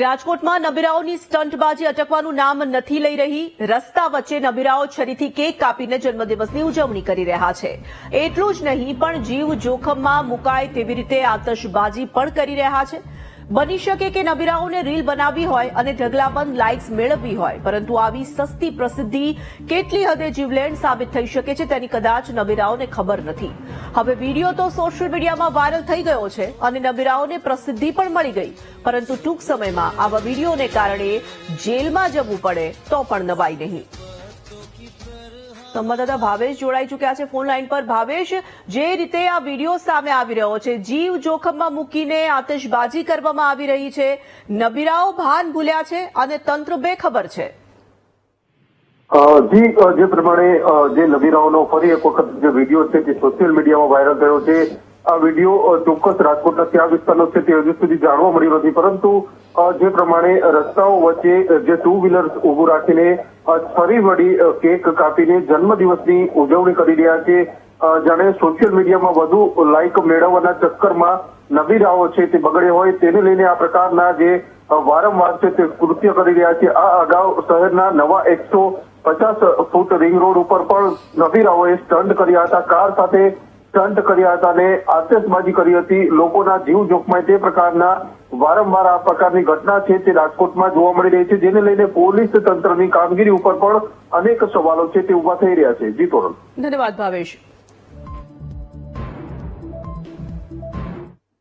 રાજકોટમાં નબીરાઓની સ્ટંટબાજી અટકવાનું નામ નથી લઈ રહી. રસ્તા વચ્ચે નબીરાઓ છરીથી કેક કાપીને જન્મદિવસની ઉજવણી કરી રહ્યા છે. એટલું જ નહીં, પણ જીવ જોખમમાં મુકાય તેવી રીતે આતશબાજી પણ કરી રહ્યા છે. બની શકે કે નબીરાઓને રીલ બનાવવી હોય અને ઢગલાબંધ લાઇક્સ મેળવવી હોય, પરંતુ આવી સસ્તી પ્રસિદ્ધિ કેટલી હદે જીવલેણ સાબિત થઈ શકે છે તેની કદાચ નબીરાઓને ખબર નથી. હવે વીડિયો તો સોશિયલ મીડિયામાં વાયરલ થઈ ગયો છે અને નબીરાઓને પ્રસિદ્ધિ પણ મળી ગઈ. પરંતુ ટૂંક સમયમાં આવા વિડીયોને કારણે જેલમાં જવું પડે તો પણ નવાઈ નહીં. સંવાદદાતા ભાવેશ જોડાઈ ચુક્યા છે ફોન લાઈન પર. ભાવેશ, જે રીતે આ વીડિયો સામે આવી રહ્યો છે, જીવ જોખમમાં મૂકીને આતશબાજી કરવામાં આવી રહી છે, નબીરાઓ ભાન ભૂલ્યા છે અને તંત્ર બેખબર છે. જી જે પ્રમાણે જે નબીરાઓનો ફરી એક વખત જે વીડિયો છે તે સોશિયલ મીડિયામાં વાયરલ થયો છે, આ વીડિયો ચોક્કસ રાજકોટના કયા વિસ્તારનો છે તે હજુ સુધી જાણવા મળ્યું નથી. પરંતુ જે પ્રમાણે રસ્તાઓ વચ્ચે જે ટુ વ્હીલર ઉભું રાખીને ફરી વળી કેક કાપીને જન્મદિવસની ઉજવણી કરી રહ્યા છે. જાણે સોશિયલ મીડિયામાં વધુ લાઇક મેળવવાના ચક્કરમાં નબીરાઓ છે તે બગડે હોય તેને લઈને આ પ્રકારના જે વારંવાર છે તે કૃત્ય કરી રહ્યા છે. આ અગાઉ શહેરના નવા એકસો પચાસ ફૂટ રિંગ રોડ ઉપર પણ નબીરાઓએ સ્ટન્ટ કર્યા હતા. કાર સાથે સ્ટન્ટ કર્યા હતા અને આતશબાજી કરી હતી. લોકોના જીવ જોખમાય તે પ્રકારના વારંવાર આ પ્રકારની ઘટના છે તે રાજકોટમાં જોવા મળી રહી છે. જેને લઈને પોલીસ તંત્રની કામગીરી ઉપર પણ અનેક સવાલો છે તે ઊભા થઈ રહ્યા છે. જી ધન્યવાદ ભાવેશ.